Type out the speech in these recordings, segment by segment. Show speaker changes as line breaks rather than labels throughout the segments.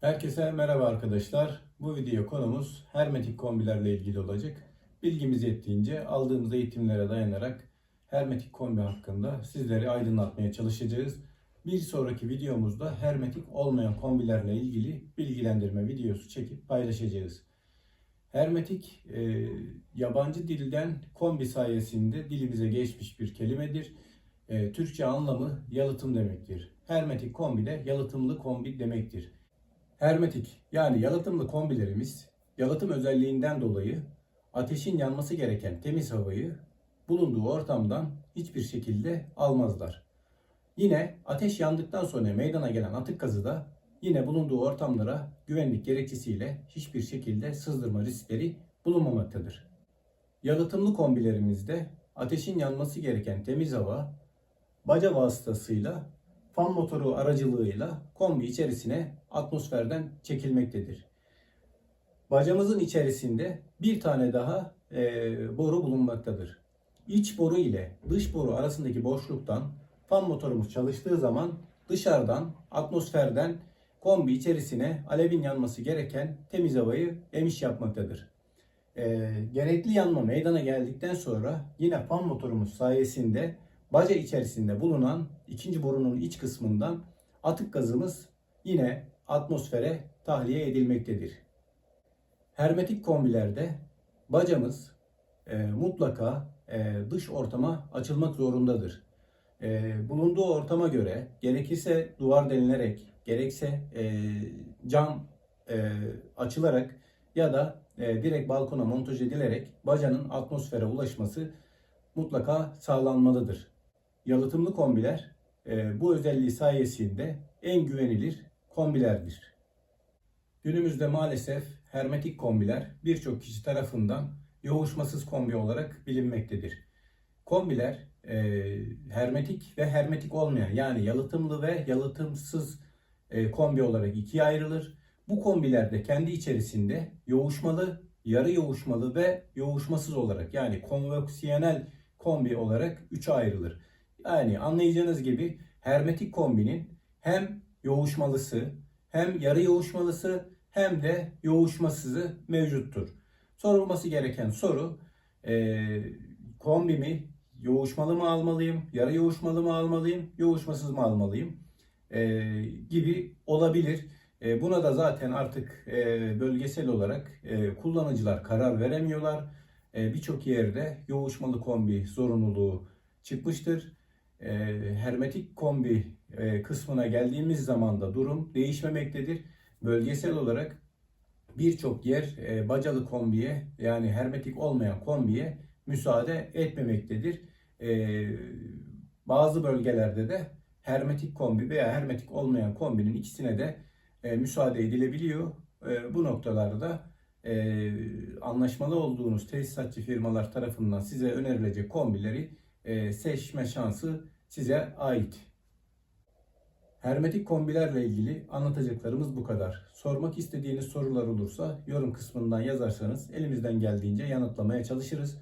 Herkese merhaba arkadaşlar. Bu video konumuz hermetik kombilerle ilgili olacak. Bilgimiz yettiğince aldığımız eğitimlere dayanarak hermetik kombi hakkında sizleri aydınlatmaya çalışacağız. Bir sonraki videomuzda hermetik olmayan kombilerle ilgili bilgilendirme videosu çekip paylaşacağız. Hermetik e, yabancı dilden kombi sayesinde dilimize geçmiş bir kelimedir. E, Türkçe anlamı yalıtım demektir. Hermetik kombi de yalıtımlı kombi demektir. Hermetik yani yalıtımlı kombilerimiz yalıtım özelliğinden dolayı ateşin yanması gereken temiz havayı bulunduğu ortamdan hiçbir şekilde almazlar. Yine ateş yandıktan sonra meydana gelen atık gazı da yine bulunduğu ortamlara güvenlik gerekçesiyle hiçbir şekilde sızdırma riskleri bulunmamaktadır. Yalıtımlı kombilerimizde ateşin yanması gereken temiz hava baca vasıtasıyla fan motoru aracılığıyla kombi içerisine atmosferden çekilmektedir. Bacamızın içerisinde bir tane daha e, boru bulunmaktadır. İç boru ile dış boru arasındaki boşluktan fan motorumuz çalıştığı zaman dışarıdan atmosferden kombi içerisine alevin yanması gereken temiz havayı emiş yapmaktadır. E, gerekli yanma meydana geldikten sonra yine fan motorumuz sayesinde baca içerisinde bulunan ikinci borunun iç kısmından atık gazımız yine atmosfere tahliye edilmektedir. Hermetik kombilerde bacamız e, mutlaka e, dış ortama açılmak zorundadır. E, bulunduğu ortama göre gerekirse duvar delinerek, gerekse e, cam e, açılarak ya da e, direkt balkona montaj edilerek bacanın atmosfere ulaşması mutlaka sağlanmalıdır. Yalıtımlı kombiler e, bu özelliği sayesinde en güvenilir kombilerdir. Günümüzde maalesef hermetik kombiler birçok kişi tarafından yoğuşmasız kombi olarak bilinmektedir. Kombiler e, hermetik ve hermetik olmayan yani yalıtımlı ve yalıtımsız e, kombi olarak ikiye ayrılır. Bu kombilerde kendi içerisinde yoğuşmalı, yarı yoğuşmalı ve yoğuşmasız olarak yani konveksiyonel kombi olarak üçe ayrılır. Yani anlayacağınız gibi hermetik kombinin hem yoğuşmalısı hem yarı yoğuşmalısı hem de yoğuşmasızı mevcuttur. Sorulması gereken soru e, kombimi yoğuşmalı mı almalıyım, yarı yoğuşmalı mı almalıyım, yoğuşmasız mı almalıyım e, gibi olabilir. E, buna da zaten artık e, bölgesel olarak e, kullanıcılar karar veremiyorlar. E, Birçok yerde yoğuşmalı kombi zorunluluğu çıkmıştır. E, hermetik kombi e, kısmına geldiğimiz zaman da durum değişmemektedir. Bölgesel olarak birçok yer e, bacalı kombiye yani hermetik olmayan kombiye müsaade etmemektedir. Bazı bölgelerde de hermetik kombi veya hermetik olmayan kombinin ikisine de müsaade edilebiliyor. Bu noktalarda anlaşmalı olduğunuz tesisatçı firmalar tarafından size önerilecek kombileri seçme şansı size ait. Hermetik kombilerle ilgili anlatacaklarımız bu kadar. Sormak istediğiniz sorular olursa yorum kısmından yazarsanız elimizden geldiğince yanıtlamaya çalışırız.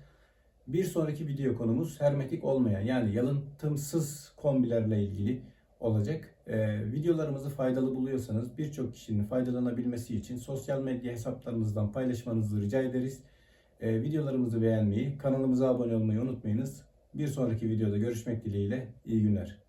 Bir sonraki video konumuz hermetik olmayan yani yalıtımsız kombilerle ilgili olacak. Ee, videolarımızı faydalı buluyorsanız birçok kişinin faydalanabilmesi için sosyal medya hesaplarımızdan paylaşmanızı rica ederiz. Ee, videolarımızı beğenmeyi, kanalımıza abone olmayı unutmayınız. Bir sonraki videoda görüşmek dileğiyle iyi günler.